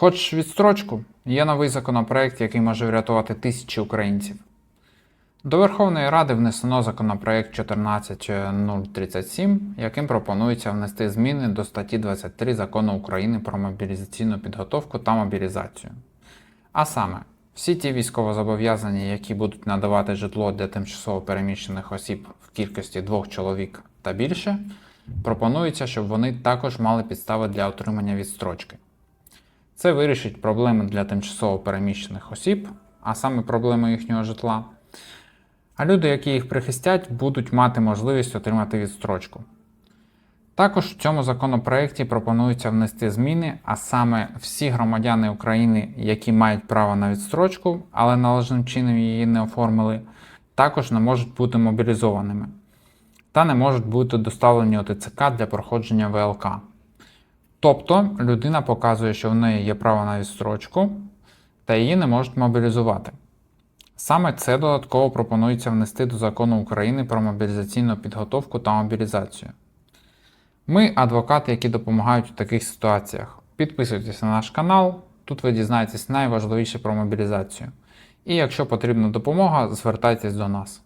Хочеш відстрочку? Є новий законопроект, який може врятувати тисячі українців. До Верховної Ради внесено законопроект 14037, яким пропонується внести зміни до статті 23 Закону України про мобілізаційну підготовку та мобілізацію. А саме, всі ті військовозобов'язані, які будуть надавати житло для тимчасово переміщених осіб в кількості двох чоловік та більше, пропонується, щоб вони також мали підстави для отримання відстрочки. Це вирішить проблеми для тимчасово переміщених осіб, а саме проблеми їхнього житла. А люди, які їх прихистять, будуть мати можливість отримати відстрочку. Також в цьому законопроекті пропонується внести зміни, а саме всі громадяни України, які мають право на відстрочку, але належним чином її не оформили, також не можуть бути мобілізованими та не можуть бути доставлені у ТЦК для проходження ВЛК. Тобто людина показує, що в неї є право на відстрочку, та її не можуть мобілізувати. Саме це додатково пропонується внести до закону України про мобілізаційну підготовку та мобілізацію. Ми адвокати, які допомагають у таких ситуаціях. Підписуйтесь на наш канал, тут ви дізнаєтесь найважливіше про мобілізацію. І якщо потрібна допомога, звертайтесь до нас.